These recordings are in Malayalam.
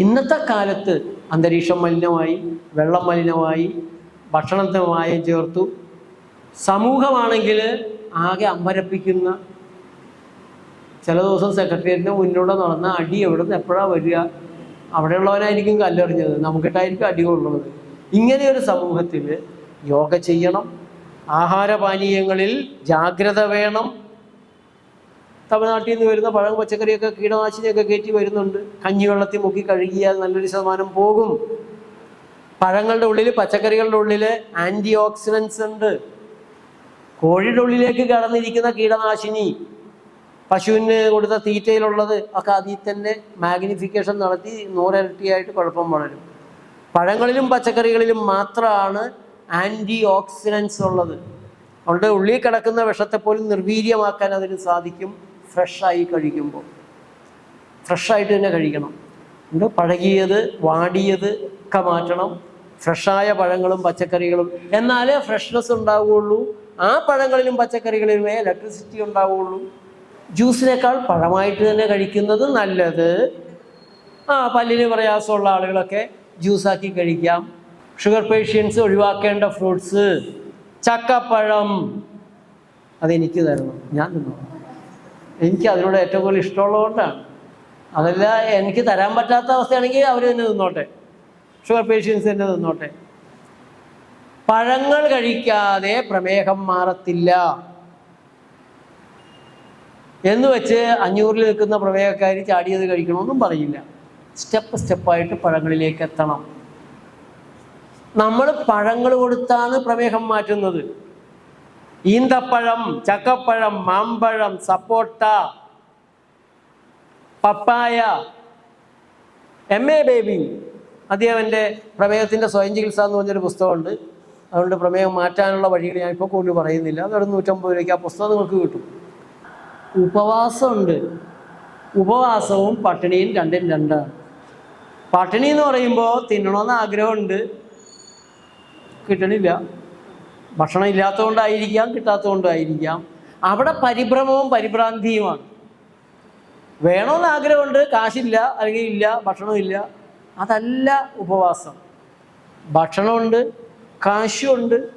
ഇന്നത്തെ കാലത്ത് അന്തരീക്ഷം മലിനമായി വെള്ളം മലിനമായി ഭക്ഷണത്തെ മായം ചേർത്തു. സമൂഹമാണെങ്കിൽ ആകെ അമ്പരപ്പിക്കുന്ന ചില ദിവസം സെക്രട്ടേറിയറ്റിന് മുന്നിലൂടെ നടന്ന അടി എവിടെ നിന്ന് എപ്പോഴാണ് വരിക? അവിടെയുള്ളവനായിരിക്കും കല്ലെറിഞ്ഞത്. നമുക്കിട്ടായിരിക്കും അടി കൊള്ളുന്നത്. ഇങ്ങനെ സമൂഹത്തിൽ യോഗ ചെയ്യണം. ആഹാരപാനീയങ്ങളിൽ ജാഗ്രത വേണം. തമിഴ്നാട്ടിൽ നിന്ന് വരുന്ന പഴം പച്ചക്കറിയൊക്കെ കീടനാശിനിയൊക്കെ കയറ്റി വരുന്നുണ്ട്. കഞ്ഞിവെള്ളത്തിൽ മുക്കി കഴുകിയാൽ നല്ലൊരു ശതമാനം പോകും. പഴങ്ങളുടെ ഉള്ളിൽ പച്ചക്കറികളുടെ ഉള്ളിൽ ആന്റി ഓക്സിഡൻസ് ഉണ്ട്. കോഴിയുടെ ഉള്ളിലേക്ക് കടന്നിരിക്കുന്ന കീടനാശിനി പശുവിന് കൊടുത്ത തീറ്റയിലുള്ളത് ഒക്കെ അതിൽ തന്നെ മാഗ്നിഫിക്കേഷൻ നടത്തി നൂറിരട്ടിയായിട്ട് കുഴപ്പം വളരും. പഴങ്ങളിലും പച്ചക്കറികളിലും മാത്രമാണ് ആന്റി ഓക്സിഡൻസ് ഉള്ളത്. അവളുടെ ഉള്ളിൽ കിടക്കുന്ന വിഷത്തെ പോലും നിർവീര്യമാക്കാൻ അതിന് സാധിക്കും. ഫ്രഷായി കഴിക്കുമ്പോൾ. ഫ്രഷായിട്ട് തന്നെ കഴിക്കണം. ഉണ്ട് പഴകിയത് വാടിയത് ഒക്കെ മാറ്റണം. ഫ്രഷായ പഴങ്ങളും പച്ചക്കറികളും. എന്നാലേ ഫ്രഷ്നെസ് ഉണ്ടാവുകയുള്ളൂ. ആ പഴങ്ങളിലും പച്ചക്കറികളിലുമേ ഇലക്ട്രിസിറ്റി ഉണ്ടാവുകയുള്ളൂ. ജ്യൂസിനേക്കാൾ പഴമായിട്ട് തന്നെ കഴിക്കുന്നത് നല്ലത്. ആ പല്ലിന് പ്രയാസമുള്ള ആളുകളൊക്കെ ജ്യൂസാക്കി കഴിക്കാം. ഷുഗർ പേഷ്യൻസ് ഒഴിവാക്കേണ്ട ഫ്രൂട്ട്സ് ചക്കപ്പഴം. അതെനിക്ക് തരണം. ഞാൻ തിന്നു എനിക്ക് അതിനോട് ഏറ്റവും കൂടുതൽ ഇഷ്ടമുള്ളതുകൊണ്ടാണ്. അതല്ല എനിക്ക് തരാൻ പറ്റാത്ത അവസ്ഥയാണെങ്കിൽ അവർ തന്നെ നിന്നോട്ടെ ഷുഗർ പേഷ്യൻസ് തന്നെ നിന്നോട്ടെ പഴങ്ങൾ കഴിക്കാതെ പ്രമേഹം മാറത്തില്ല. എന്ന് വെച്ച് അഞ്ഞൂറിൽ നിൽക്കുന്ന പ്രമേഹക്കാർ ചാടിയത് കഴിക്കണമെന്നും പറയില്ല സ്റ്റെപ്പ് സ്റ്റെപ്പായിട്ട് പഴങ്ങളിലേക്ക് എത്തണം. നമ്മൾ പഴങ്ങൾ കൊടുത്താണ് പ്രമേഹം മാറ്റുന്നത്. ഈന്തപ്പഴം ചക്കപ്പഴം മാമ്പഴം സപ്പോട്ട പപ്പായ എം എ ബേബി അദ്ദേഹത്തിന്റെ പ്രമേയത്തിന്റെ സ്വയം ചികിത്സ എന്ന് പറഞ്ഞൊരു പുസ്തകമുണ്ട്. അതുകൊണ്ട് പ്രമേഹം മാറ്റാനുള്ള വഴികൾ ഞാൻ ഇപ്പോൾ കൂടുതൽ പറയുന്നില്ല. അതൊരു നൂറ്റമ്പത് രൂപയ്ക്ക് ആ പുസ്തകം നിങ്ങൾക്ക് കിട്ടും. ഉപവാസമുണ്ട്. ഉപവാസവും പട്ടിണിയും രണ്ടും രണ്ടാണ്. പട്ടിണി എന്ന് പറയുമ്പോൾ തിന്നണമെന്ന് ആഗ്രഹമുണ്ട്. കിട്ടണില്ല. ഭക്ഷണം ഇല്ലാത്തതുകൊണ്ടായിരിക്കാം കിട്ടാത്തതുകൊണ്ടായിരിക്കാം. അവിടെ പരിഭ്രമവും പരിഭ്രാന്തിയുമാണ്. വേണമെന്ന് ആഗ്രഹമുണ്ട് കാശില്ല അല്ലെങ്കിൽ ഇല്ല ഭക്ഷണമില്ല അതല്ല ഉപവാസം. ഭക്ഷണമുണ്ട് കാശുണ്ട്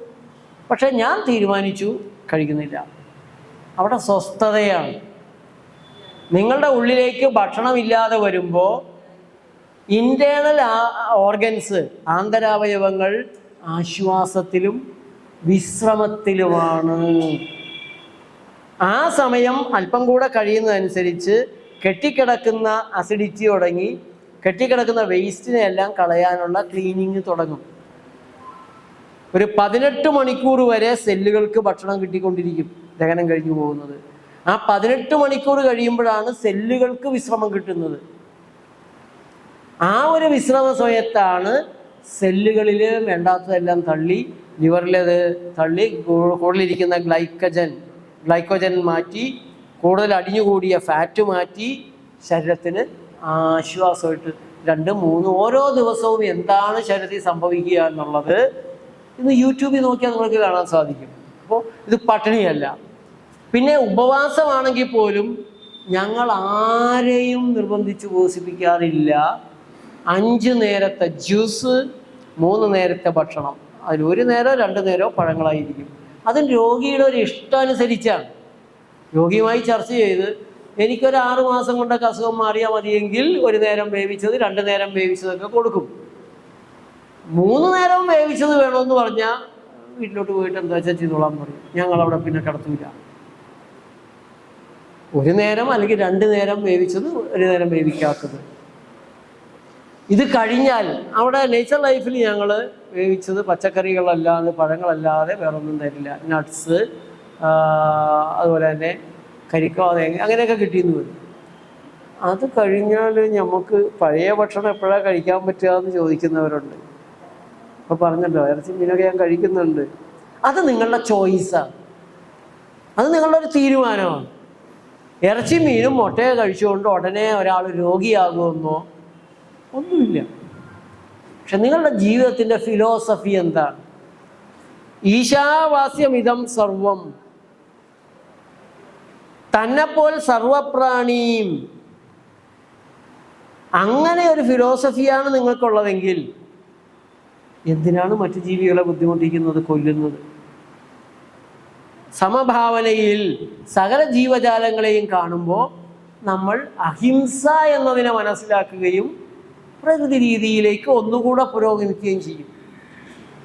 പക്ഷെ ഞാൻ തീരുമാനിച്ചു കഴിക്കുന്നില്ല. അവിടെ സ്വസ്ഥതയാണ്. നിങ്ങളുടെ ഉള്ളിലേക്ക് ഭക്ഷണമില്ലാതെ വരുമ്പോൾ ഇന്റേണൽ ഓർഗൻസ് ആന്തരാവയവങ്ങൾ ആശ്വാസത്തിലും വിശ്രമത്തിലുമാണ്. ആ സമയം അല്പം കൂടെ കഴിയുന്നതനുസരിച്ച് കെട്ടിക്കിടക്കുന്ന അസിഡിറ്റി തുടങ്ങി കെട്ടിക്കിടക്കുന്ന വേസ്റ്റിനെ എല്ലാം കളയാനുള്ള ക്ലീനിങ് തുടങ്ങും. ഒരു പതിനെട്ട് മണിക്കൂർ വരെ സെല്ലുകൾക്ക് ഭക്ഷണം കിട്ടിക്കൊണ്ടിരിക്കും ദഹനം കഴിഞ്ഞു പോകുന്നത്. ആ പതിനെട്ട് മണിക്കൂർ കഴിയുമ്പോഴാണ് സെല്ലുകൾക്ക് വിശ്രമം കിട്ടുന്നത്. ആ ഒരു വിശ്രമ സമയത്താണ് സെല്ലുകളിൽ വേണ്ടാത്തതെല്ലാം തള്ളി ലിവറിലത് തള്ളി കൂടുതലിരിക്കുന്ന ഗ്ലൈക്കജൻ ഗ്ലൈക്കോജൻ മാറ്റി കൂടുതൽ അടിഞ്ഞുകൂടിയ ഫാറ്റ് മാറ്റി ശരീരത്തിന് ആശ്വാസമായിട്ട് രണ്ട് മൂന്ന് ഓരോ ദിവസവും എന്താണ് ശരീരത്തിൽ സംഭവിക്കുക എന്നുള്ളത് ഇന്ന് യൂട്യൂബിൽ നോക്കിയാൽ നിങ്ങൾക്ക് കാണാൻ സാധിക്കും. അപ്പോൾ ഇത് പട്ടിണിയല്ല. പിന്നെ ഉപവാസമാണെങ്കിൽ പോലും ഞങ്ങൾ ആരെയും നിർബന്ധിച്ച് ഉപവസിപ്പിക്കാറില്ല അഞ്ച് നേരത്തെ ജ്യൂസ് മൂന്ന് നേരത്തെ ഭക്ഷണം. അതിൽ ഒരു നേരം രണ്ട് നേരോ പഴങ്ങളായിരിക്കും. അതും രോഗിയുടെ ഒരു ഇഷ്ടാനുസരിച്ചാണ്. രോഗിയുമായി ചർച്ച ചെയ്ത് എനിക്കൊരു ആറു മാസം കൊണ്ടൊക്കെ അസുഖം മാറിയാൽ മതിയെങ്കിൽ ഒരു നേരം വേവിച്ചത് രണ്ട് നേരം വേവിച്ചതൊക്കെ കൊടുക്കും. മൂന്ന് നേരം വേവിച്ചത് വേണമെന്ന് പറഞ്ഞാൽ വീട്ടിലോട്ട് പോയിട്ട് എന്താ വെച്ചാൽ ചെയ്തോളാൻ പറയും. ഞങ്ങൾ അവിടെ പിന്നെ കിടത്തൂല. ഒരു നേരം അല്ലെങ്കിൽ രണ്ട് നേരം വേവിച്ചത് ഒരു നേരം വേവിക്കാത്തത്. ഇത് കഴിഞ്ഞാൽ അവിടെ നേച്ചർ ലൈഫിൽ ഞങ്ങൾ വേവിച്ചത് പച്ചക്കറികളല്ലാതെ പഴങ്ങളല്ലാതെ വേറൊന്നും തരില്ല നട്ട്സ് അതുപോലെ തന്നെ കരിക്കോ അങ്ങനെയൊക്കെ കിട്ടിയെന്ന് വരും. അത് കഴിഞ്ഞാൽ നമുക്ക് പഴയ ഭക്ഷണം എപ്പോഴാണ് കഴിക്കാൻ പറ്റുക എന്ന് ചോദിക്കുന്നവരുണ്ട്. അപ്പോൾ പറഞ്ഞല്ലോ ഇറച്ചി മീനൊക്കെ ഞാൻ കഴിക്കുന്നുണ്ട്. അത് നിങ്ങളുടെ ചോയ്സാണ് അത് നിങ്ങളുടെ ഒരു തീരുമാനമാണ്. ഇറച്ചി മീനും മുട്ടയെ കഴിച്ചുകൊണ്ട് ഉടനെ ഒരാൾ രോഗിയാകുമെന്നോ ഒന്നുമില്ല. പക്ഷെ നിങ്ങളുടെ ജീവിതത്തിന്റെ ഫിലോസഫി എന്താണ് ഈശാവാസ്യമിതം സർവം. തന്നെപ്പോൽ സർവപ്രാണിയും അങ്ങനെ ഒരു ഫിലോസഫിയാണ് നിങ്ങൾക്കുള്ളതെങ്കിൽ എന്തിനാണ് മറ്റു ജീവികളെ ബുദ്ധിമുട്ടിക്കുന്നത് കൊല്ലുന്നത്? സമഭാവനയിൽ സകല ജീവജാലങ്ങളെയും കാണുമ്പോൾ നമ്മൾ അഹിംസ എന്നതിനെ മനസ്സിലാക്കുകയും പ്രകൃതി രീതിയിലേക്ക് ഒന്നുകൂടെ പുരോഗമിക്കുകയും ചെയ്യും.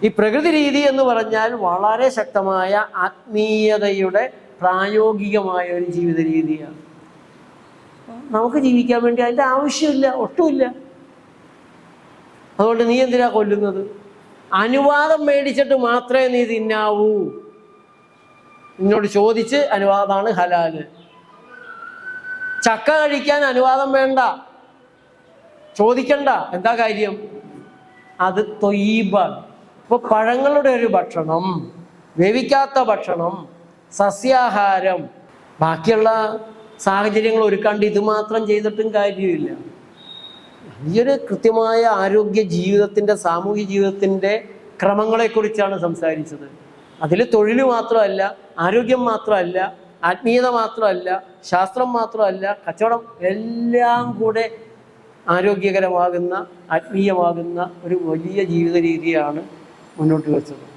ഈ പ്രകൃതി രീതി എന്ന് പറഞ്ഞാൽ വളരെ ശക്തമായ ആത്മീയതയുടെ പ്രായോഗികമായ ഒരു ജീവിത രീതിയാണ്. നമുക്ക് ജീവിക്കാൻ വേണ്ടി അതിന്റെ ആവശ്യമില്ല ഒട്ടുമില്ല. അതുകൊണ്ട് നീ എന്തിനാ കൊല്ലുന്നത്? അനുവാദം മേടിച്ചിട്ട് മാത്രമേ നീ തിന്നാവൂ. എന്നോട് ചോദിച്ച് അനുവാദമാണ് ഹലാൽ. ചക്ക കഴിക്കാൻ അനുവാദം വേണ്ട. ചോദിക്കണ്ട. എന്താ കാര്യം? അത് തൊയ്ബാണ് ഇപ്പൊ പഴങ്ങളുടെ ഒരു ഭക്ഷണം വേവിക്കാത്ത ഭക്ഷണം സസ്യാഹാരം ബാക്കിയുള്ള സാഹചര്യങ്ങൾ ഒരുക്കാണ്ട് ഇത് മാത്രം ചെയ്തിട്ടും കാര്യമില്ല. ഈ ഒരു കൃത്യമായ ആരോഗ്യ ജീവിതത്തിന്റെ സാമൂഹ്യ ജീവിതത്തിന്റെ ക്രമങ്ങളെക്കുറിച്ചാണ് സംസാരിച്ചത്. അതിൽ തൊഴിൽ മാത്രമല്ല ആരോഗ്യം മാത്രമല്ല ആത്മീയത മാത്രമല്ല ശാസ്ത്രം മാത്രമല്ല കച്ചവടം എല്ലാം കൂടെ ആരോഗ്യകരമാകുന്ന ആത്മീയമാകുന്ന ഒരു വലിയ ജീവിത രീതിയാണ് മുന്നോട്ട് വെച്ചത്.